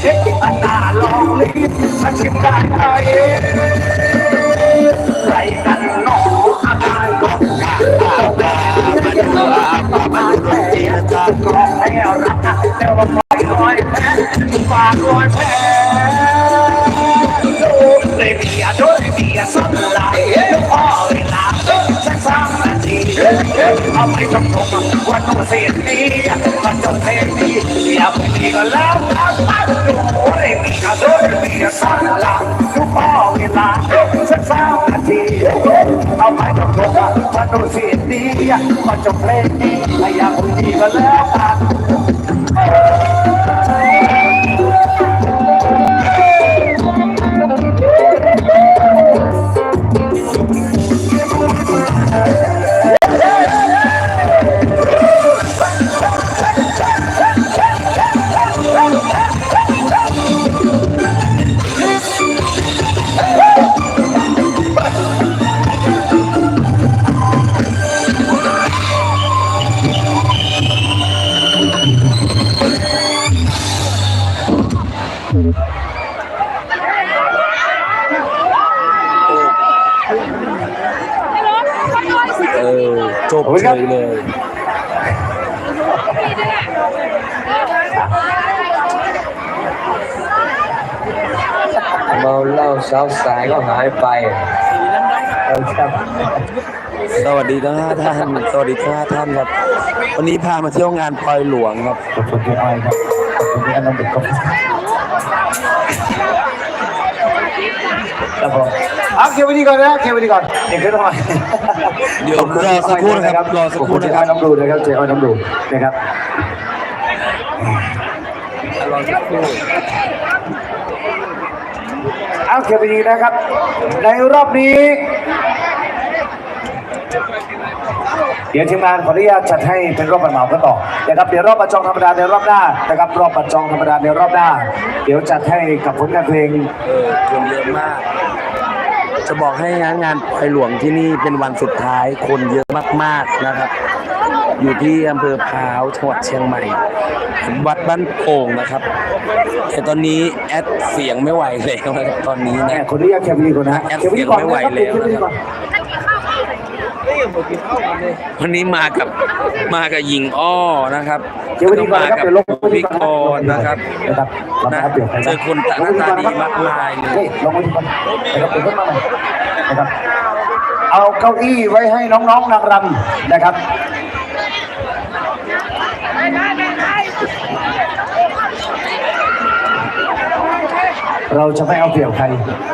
เช็คอันหน้าลองลิ้นมาชิมได้ไหมใครกันหนออาการก็กาดตามันเมื่อมันแพ้จะกรองให้รักแต่ว่าปล่อยลอยแพ้ฝากลอยแพ้เลยเมียด้วยเมียสั่นไหลพอเวลา เอาไปจำทงวันต้องเสียนี้มันจบเพลงนี้อย่าไปดีก็แล้วกันดูเลยเมีกระโดดมีกระสันหลังดูพอเวลาสักสามนาทีเอาไปจำทงวันต้องเสียนี้มันจบเพลงนี้อย่าไปดีก็แล้วกัน เฉยเลย เมาเหล้าเช้าสายก็หายไปครับสวัสดีทั้งห้าท่าน สวัสดีทั้งห้าท่านครับ วันนี้พามาเที่ยวงานปลอยหลวงครับ คุณพี่อ้อยครับขอบคุณพี่อนันต์เด็กครับครับผมเอาเคลียร์วันนี้ก่อนนะเคลียร์วันนี้ก่อนเด็กขึ้นมาเดี๋ยวรอสักครู่นะครับรอสักครู่ขอบณนะครับเจ๊อ้อยน้ำดูนะครับเจ๊อ้อยน้ำดูนะครับรอสักครู่เอาเคลียร์วันนี้นะครับ ในรอบนี้ เดี๋ยวทีมงานขออนุญาตจัดให้เป็นรอบประเหมากันต่อนะครับเดี๋ยวรอบประจองธรรมดาในรอบหน้านะครับรอบประจองธรรมดาในรอบหน้า เดี๋ยวจัดให้กับผลงานเพลงเออคนเยอะมาก จะบอกให้นะงานปลอยหลวงที่นี่เป็นวันสุดท้ายคนเยอะมากๆนะครับ อยู่ที่อำเภอพร้าวจังหวัดเชียงใหม่วัดบ้านโป่งนะครับแต่ตอนนี้แอดเสียงไม่ไหวแล้วนะครับตอนนี้แม่นะคนที่อยากแคปวีก่อนนะแอปแคปวีก่อนเสียงไม่ไหวนะครับแล้วแคปวีก่อน วันนี้มากับมากับหญิงอ้อนะครับเดี๋ยววันนี้ก่อนมานะครับกับเดี๋ยวลงพี่กรณ์นะครับนะครับเรามานะอัปเดตกันเจอคนหน้าตาดีมากมายเลยนี่ลงมาดีก่อนนะครับเดี๋ยวขึ้นมาใหม่นะครับเอาเก้าอี้ไว้ให้น้องๆนางรำนะครับ เราจะไม่เอาเปรียบใคร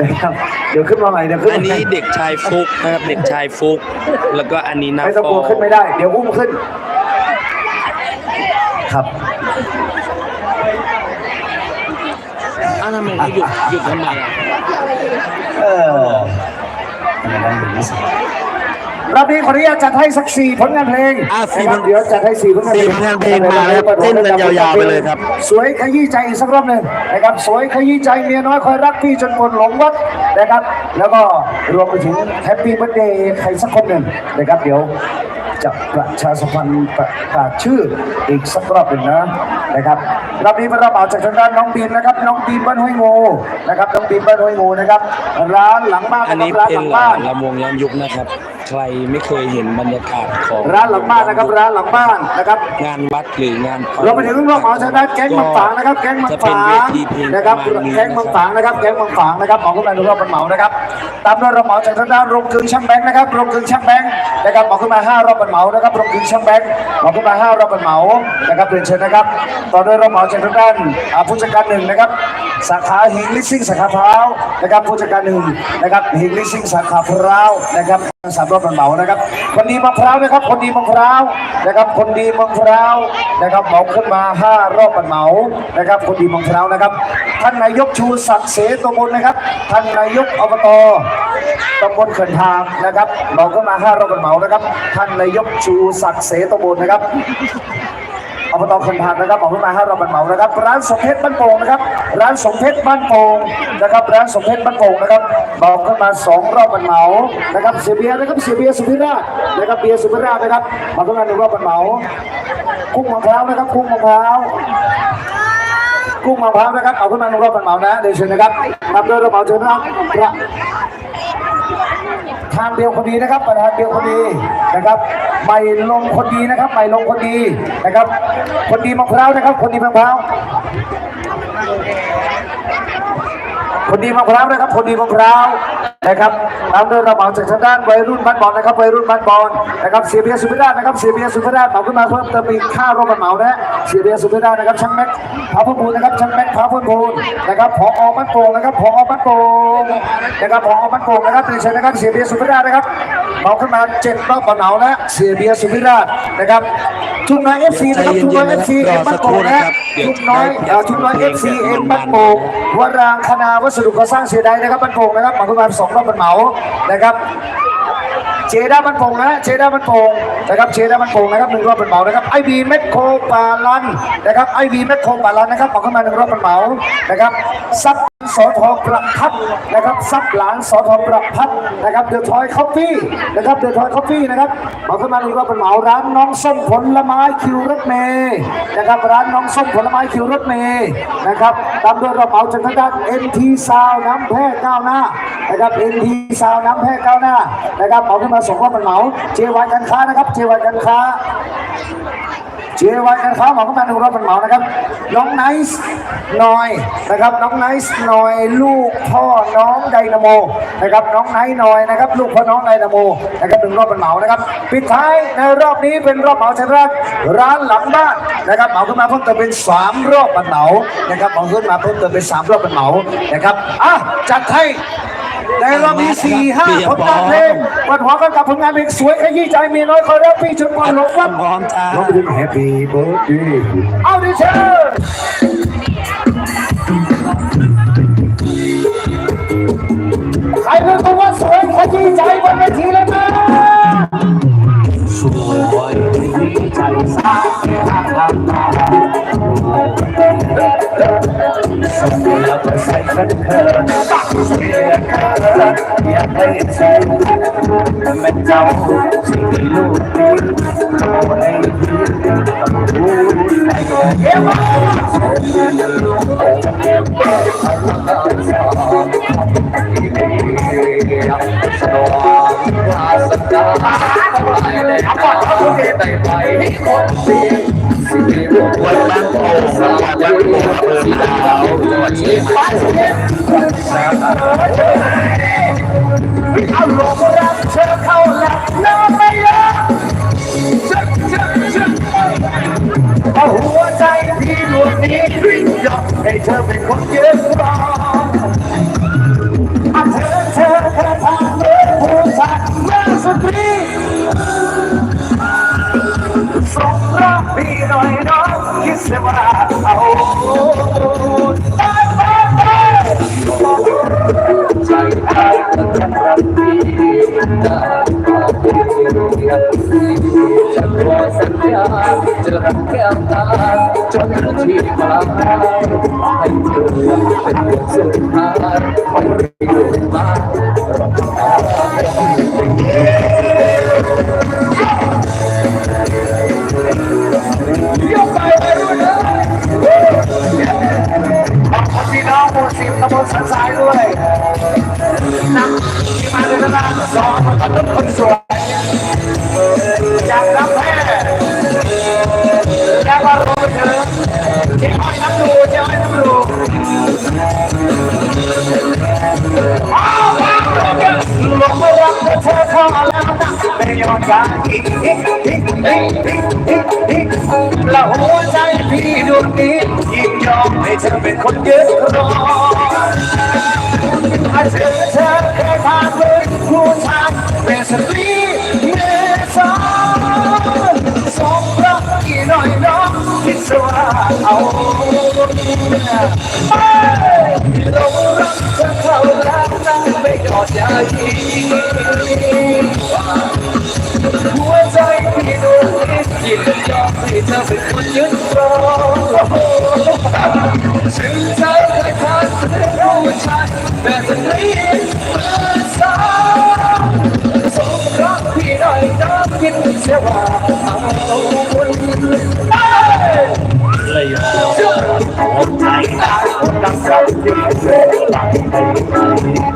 นะครับ เดี๋ยวขึ้นมาใหม่เดี๋ยวขึ้นอันมาใหม่นี้เด็กชายฟุกนะครับเด็กชายฟุก แล้วก็อันนี้นาไม่ต้องฟกลัวอขึ้นไม่ได้ เดี๋ยวอุ้มขึ้น ครับอ้าวทำไมเขาหยุดหยุดทำไมอะเออ รอบนี้ขออนุญาตจัดให้สักสี่ผลงานเพลงอะสี่นะครับเดี๋ยวจัดให้สี่ผลงานเพลสี่งผลงานเพลงมาแล้วเต้นกันยาวๆไปเลยครับ สวยขยี้ใจอีกสักรอบหนึ่งนะครับ สวยขยี้ใจเมียน้อยคอยรักพี่จนคนหลงวัดนะครับ แล้วก็รวมไปถึงแฮปปี้เบิร์ดเดย์ใครสักคนหนึ่งนะครับ เดี๋ยวจะประชาสัมพันธ์ประกาศชื่ออีกสักรอบหนึ่งนะนะครับรอบนี้มารับเอาจากทางด้านน้องบีมนะครับ น้องบีมบ้านห้วยงูนะครับน้องบีมบ้านห้วยงูนะครับ ร้านหลังบ้านอันนะนี้ครับร้านเป็หนลังบ้านลำวงย้อนยุคนะครับ ใครไม่เคยเห็นบรรยากาศของร้านหลังบ้านนะครับร้านหลังบ้านนะครับ งานวัดหรืองานปล่อยเราไปถึงรอบหมอชนะแก๊งมังฝางนะครับแก๊งมังจะเป็นฝาเวงทีเพลงนะครับประมาณนี้แก๊งมังฝางนะครับแก๊งมังฝางนะครับหมอขึ้นมาดูรอบเป็นเหมานะครับตามด้วยรอบเหมาจากทางด้านโรงกลึงช่างแบงค์นะครับโรงกลึงช่างแบงค์นะครับหมอขึ้นมาห้ารอบเป็นเหมานะครับโรงกลึงช่างแบงค์หมอขึ้นมาห้ารอบเป็นเหมานะครับเรียนเชิญนะครับต่อด้วยรอบเหมาจากทางด้านอ่าผู้จัดการหนึ่งนะครับสาขาหิงลิสซิ่งสาขาพร้าวนะครับผู้จัดการหนึ่งนะครับหิงลิสซิ่งสาขาพร้าวนะครับ สามรอบเป็นเหมานะครับ คนดีมะพร้าวนะครับ คนดีมะพร้าวนะครับ คนดีมะพร้าวนะครับเหมาขึ้นมาห้ารอบมันเหมานะครับ คนดีมะพร้าวนะครับ ท่านนายกชูศักดิ์เสตมนนะครับ ท่านนายกอบตตำบลเขื่อนทางนะครับเหมาขึ้นมาห้ารอบมันเหมานะครับ ท่านนายกชูศักดิ์เสตมนนะครับ อบตคนทานนะครับบอกขึ้นมาห้เราบันเหมานะครับ ร้านสมเพชรบ้านโป่งนะครับ ร้านสมเพชรบ้านโป่งนะครับ ร้านสมเพชรบ้านโป่งนะครับ บอกขึ้นมาสองรอบบันเหมานะครับ เสียเบียร์นะครับ เสียเบียร์สุพิราชนะครับ เบียร์สุพิราชนะครับบอกขึ้นมาหนึ่งรอบบันเหมา กุ้งมะพร้าวนะครับ กุ้งมะพร้าวกุ้งมะพร้าวนะครับ เอาขึ้นมาลงรอบเป็นเหมานะ เดี๋ยวเชิญนะครับตามด้วยระเบาเชิญนะครับ ทางเดียวคนดีนะครับประธานเดียวคนดีนะครับใหม่ลงคนดีนะครับใหม่ลงคนดีนะครับ คนดีมะพร้าวนะครับ คนดีมะพร้าวคนดีมะพร้าวนะครับ คนดีมะพร้าว นะครับตามด้วยระเบิดจากทางด้านวัยรุ่นบ้านบอลนะครับวัยรุ่นบ้านบอลนะครับเสียเบียสุพิราชนะครับเสียเบียสุพิราชเหมาขึ้นมาเพิ่มเติมอีกค่ารถบันเหมานะเสียเบียสุพิราชนะครับช่างแม็กพาพุนพูนนะครับช่างแม็กพาพุนพูนนะครับผอบ้านโป่งนะครับผอบ้านโป่งนะครับผอบ้านโป่งนะครับเรียนเชิญนะครับเสียเบียสุพิราชนะครับเหมาขึ้นมาเจ็ดรอบบันเหมานะเสียเบียสุพิราชนะครับ ชุมน้อยเอฟซีนะครับชุมน้อยเอฟซีเอ็มบ้านโป่งนะชุมน้อยเอ่อชุมน้อยเอฟซีเอ็มบ้านโป่งวรางคณาวัสดุก่อสร้างเสียดายนะครับบ้านโป่งนะครับเหมาขึ้นมาสองรอบบันเหมานะครับเจด้ามันโป่งนะเจด้ามันโป่งนะครับเจด้ามันโป่งนะครับหนึ่งรอบเป็นเหมานะครับไอบีแมคโครปาลันนะครับไอบีแมคโครปาลันนะครับบอกเข้ามาหนึ่งรอบเป็นเหมานะครับซับสอทอประพัดนะครับซับหลานสอทอประพัดนะครับเดือะทอยคอฟฟี่นะครับเดือะทอยคอฟฟี่นะครับบอกเข้ามาหนึ่งรอบเป็นเหมาร้านน้องส้มผลไม้คิวรถเมย์นะครับร้านน้องส้มผลไม้คิวรถเมย์นะครับตามด้วยรอบเหมาจากทางด้านเอ็นทีซาวน้ำแพร่ก้าวหน้านะครับเอ็นทีซาวน้ำแพร่ก้าวหน้านะครับเอาขึ้นมาส่งรอบเป็นเหมาเจวายการค้านะครับเจวายการค้า เจวายการค้าหมอเข้ามาหนึ่งรอบเป็นเหมานะครับ น้องไนซ์นอยนะครับ น้องไนซ์นอย ลูกพ่อน้องไดนาโมนะครับ น้องไนท์นอยนะครับ ลูกพ่อน้องไดนาโมนะครับถึงรอบเป็นเหมานะครับ ปิดท้ายในรอบนี้เป็นรอบเหมาชนะร้านหลังบ้านนะครับเหมาขึ้นมาเพิ่มเติมเป็นสามรอบเป็นเหมานะครับเหมาขึ้นมาเพิ่มเติมเป็นสามรอบเป็นเหมานะครับอะจัดให้ ในรอบนี้สี่ห้าผลงานเพลงวันหัวกันกับผลงานเพลงสวยขยี้ใจมีน้อยคอยรับพี่จุดความหลงวัดพร้อมจ้าร้องไปถึง Happy Birthday เอาดิเชิญ ออยากให้เธอแม่เจ้าสิ่งที่ลูกดีโอ้ยดีเฮ้ยวัดบ้านโป่งจังหวัดบ้านโป่งอำเภอพร้าวจังหวัดเชียงใหม่เอา พี่ดวงนี้ยอมให้เธอเป็นคนยืนรออาเธอเธอเธอทำเหมือผู้ชายเมื่อสตรีสงรักพี่หน่อยน้องคิดเสียว่าเอา สัญญาจะรักแแล้วหัวใจพี่ดวงนี้ยิ่งยอมให้เธอเป็นคนยืนรออาเธอเธอเคยผ่านเป็นผู้ชายเป็นสตรีเมษาสองรักกี่หน่อยน้องคิดว่าเอาไปลงรักเธอเข้าแล้วนั่งไม่กอดใจ หัวใจพี่ดวงนี้ยิ่งยอมให้เธอเป็นคนยืนรอถึงเธอเคยผ่านเป็นผู้ชายแบบนี้เมื่อสาวสมรักพี่หน่อยน้องคิดเสียว่าเอาคนอ้ยคนไทยได้คนรักเราดีหลังไปจะมีจะขอสัญญาจะรักแก้วตายบมาต้องเธอคนสุดท้ายไม่ไม่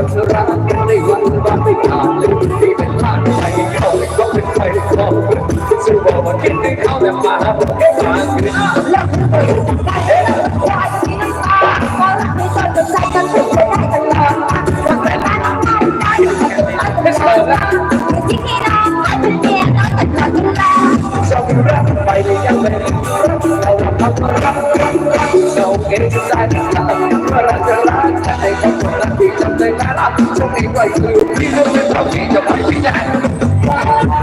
รักเกิดรักเธอรักในวันบ้านไม่ขาดเลยที่เป็นผ่านใจเขาก็เป็นใครก็สู้บอกว่าคิดถึงเขาแต่มาบอกแค่มาคือไม่ใช่ละชอบรักไปเลยยังไม่เราทำมารักเราเองจะได้รักเมื่อรักจะรักแต่ในความรักที่จำใจน่รักช่วงนี้ไ inside I can gonna I